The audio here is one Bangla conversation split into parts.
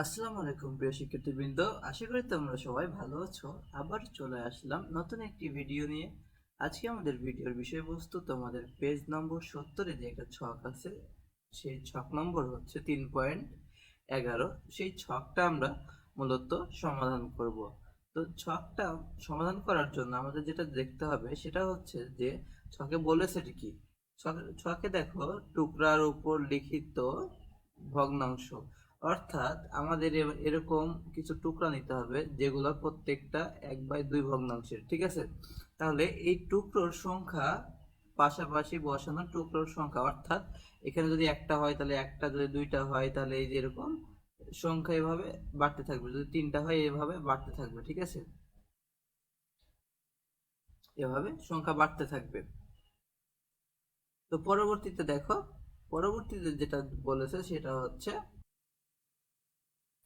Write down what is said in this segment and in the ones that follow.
আসসালামু আলাইকুম, প্রিয় শিক্ষার্থীবৃন্দ। আশা করি তোমরা সবাই ভালো আছো। আবার চলে আসলাম নতুন একটি ভিডিও নিয়ে। আজকে আমাদের ভিডিওর বিষয়বস্তু তোমাদের পেজ নম্বর সত্তরে যে একটা ছক আছে, সেই ছক নম্বর হচ্ছে তিন পয়েন্ট এগারো। সেই ছকটা আমরা মূলত সমাধান করব। তো ছকটা সমাধান করার জন্য আমাদের যেটা দেখতে হবে, সেটা হচ্ছে যে ছকে বলেছে কি? ছকে- দেখো টুকরার উপর লিখিত ভগ্নাংশ। অর্থাৎ আমাদের এরকম কিছু টুকরা নিতে হবে, যেগুলো প্রত্যেকটা এক বাই দুই ভগ্নাংশের, ঠিক আছে? তাহলে এই টুকরোর সংখ্যা পাশাপাশি বসানো টুকরোর সংখ্যা, অর্থাৎ এখানে যদি একটা হয় তাহলে একটা, যদি দুইটা হয় তাহলে এই যে এরকম সংখ্যা এভাবে বাড়তে থাকবে, যদি তিনটা হয় এভাবে বাড়তে থাকবে, ঠিক আছে? এভাবে সংখ্যা বাড়তে থাকবে। তো পরবর্তীতে দেখো, পরবর্তীতে যেটা বলেছে সেটা হচ্ছে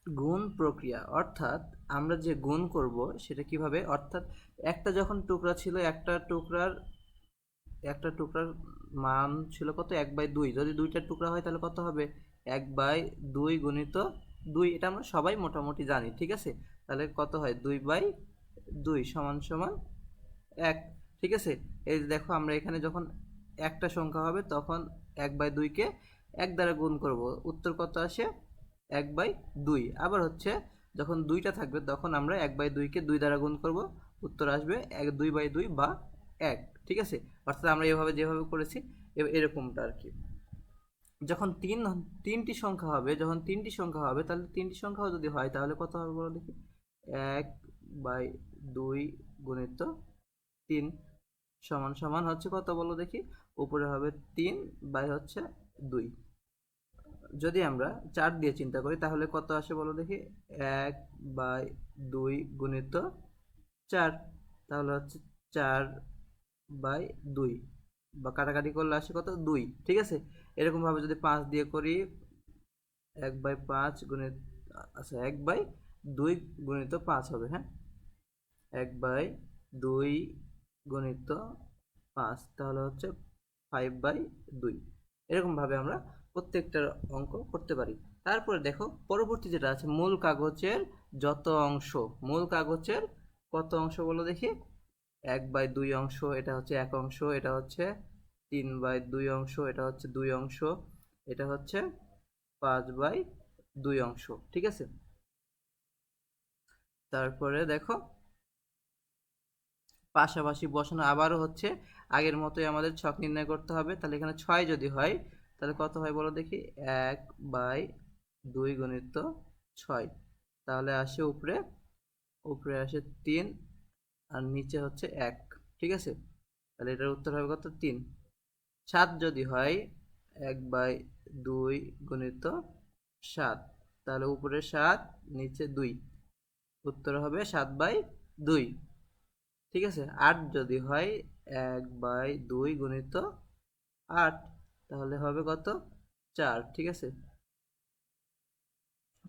গুণ প্রক্রিয়া, অর্থাৎ আমরা যে গুণ করব সেটা কীভাবে, অর্থাৎ একটা যখন টুকরা ছিল, একটা টুকরার একটা টুকরার মান ছিল কত? এক বাই দুই। যদি দুইটা টুকরা হয় তাহলে কত হবে? এক বাই দুই গুণিত দুই। এটা আমরা সবাই মোটামুটি জানি, ঠিক আছে? তাহলে কত হয়? দুই বাই দুই সমান সমান এক, ঠিক আছে? এই দেখো, আমরা এখানে যখন একটা সংখ্যা হবে, তখন এক বাই দুইকে এক দ্বারা গুণ করব। উত্তর কত আসে? এক বাই দুই। আবার হচ্ছে যখন দুইটা থাকবে, তখন আমরা এক বাই দুইকে দুই দ্বারা গুণ করব। উত্তর আসবে এক, দুই বাই দুই বা এক, ঠিক আছে? অর্থাৎ আমরা এভাবে যেভাবে করেছি এরকমটা আর কি। যখন তিন, তিনটি সংখ্যা হবে, যখন তিনটি সংখ্যা হবে, তাহলে তিনটি সংখ্যাও যদি হয়, তাহলে কত হবে বলো দেখি? এক বাই দুই গুণিত তিন সমান সমান হচ্ছে কত বলো দেখি? উপরে হবে তিন বাই হচ্ছে দুই। যদি আমরা চার দিয়ে চিন্তা করি, তাহলে কত আসে বলো দেখি? এক বাই দুই গুণিত চার। তাহলে হচ্ছে চার বাই দুই। বা কাটাকাটি করলে আসে কত? দুই। ঠিক আছে? এরকমভাবে যদি পাঁচ দিয়ে করি, এক বাই পাঁচ গুণিত আচ্ছা এক বাই দুই গুণিত পাঁচ হবে হ্যাঁ? এক বাই দুই গুণিত পাঁচ, তাহলে হচ্ছে ফাইভ বাই দুই। এরকমভাবে আমরা প্রত্যেকটার অঙ্ক করতে পারি। তারপরে দেখো, পরবর্তী যেটা আছে, মূল কাগজের যত অংশ, মূল কাগজের কত অংশ বলো দেখি? এক বাই দুই অংশ, এটা হচ্ছে এক অংশ, এটা হচ্ছে তিন বাই দুই অংশ, এটা হচ্ছে দুই অংশ, এটা হচ্ছে পাঁচ বাই দুই অংশ, ঠিক আছে? তারপরে দেখো, পাশাপাশি বসানো আবারও হচ্ছে, আগের মতোই আমাদের ছক নির্ণয় করতে হবে, তাহলে এখানে ছয় যদি হয় তাহলে কত হয় বলো দেখি? এক বাই দুই গণিত ছয়। তাহলে আসে উপরে উপরে আসে তিন, আর নিচে হচ্ছে এক, ঠিক আছে? তাহলে এটার উত্তর হবে কত? তিন। সাত যদি হয়, এক বাই দুই গণিত সাত। তাহলে উপরে সাত, নিচে দুই। উত্তর হবে সাত বাই দুই। ঠিক আছে? আট যদি হয়, এক বাই দুই গুণিত আট। তাহলে হবে কত? চার, ঠিক আছে?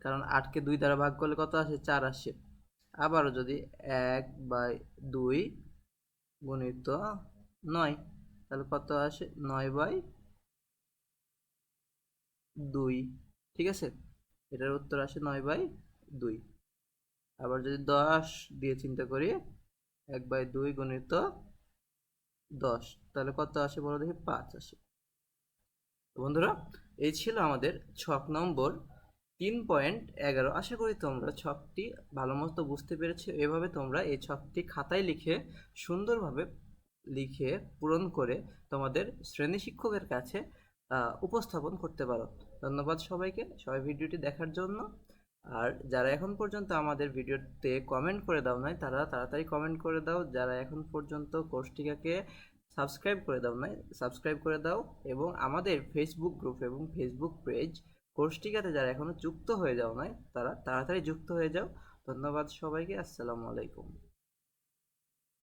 কারণ আটকে দুই দ্বারা ভাগ করলে কত আসে? চার আসে। আবারও যদি এক বাই দুই গুণিত নয়, তাহলে কত আসে? নয় বাই দুই, ঠিক আছে? এটার উত্তর আসে নয় বাই দুই। আবার যদি দশ দিয়ে চিন্তা করি, এক বাই দুই গুণিত দশ, তাহলে কত আসে বলো দেখি? পাঁচ আসে। বন্ধুরা, এই ছিল আমাদের ছক নম্বর তিন পয়েন্ট এগারো। আশা করি তোমরা ছকটি ভালো মতো বুঝতে পেরেছ। এভাবে তোমরা এই ছকটি খাতায় লিখে, সুন্দরভাবে লিখে পূরণ করে তোমাদের শ্রেণি শিক্ষকের কাছে উপস্থাপন করতে পারো। ধন্যবাদ সবাইকে সবাই ভিডিওটি দেখার জন্য। আর যারা এখন পর্যন্ত আমাদের ভিডিওতে কমেন্ট করে দাও নাই, তারা তাড়াতাড়ি কমেন্ট করে দাও। যারা এখন পর্যন্ত কোর্সটিকাকে সাবস্ক্রাইব করে দাও নাই সাবস্ক্রাইব করে দাও এবং আমাদের ফেসবুক গ্রুপ এবং ফেসবুক পেজ কোর্সটিকাতে যারা এখনও যুক্ত হয়ে যাও নাই, তারা তাড়াতাড়ি যুক্ত হয়ে যাও। ধন্যবাদ সবাইকে, আসসালামু আলাইকুম।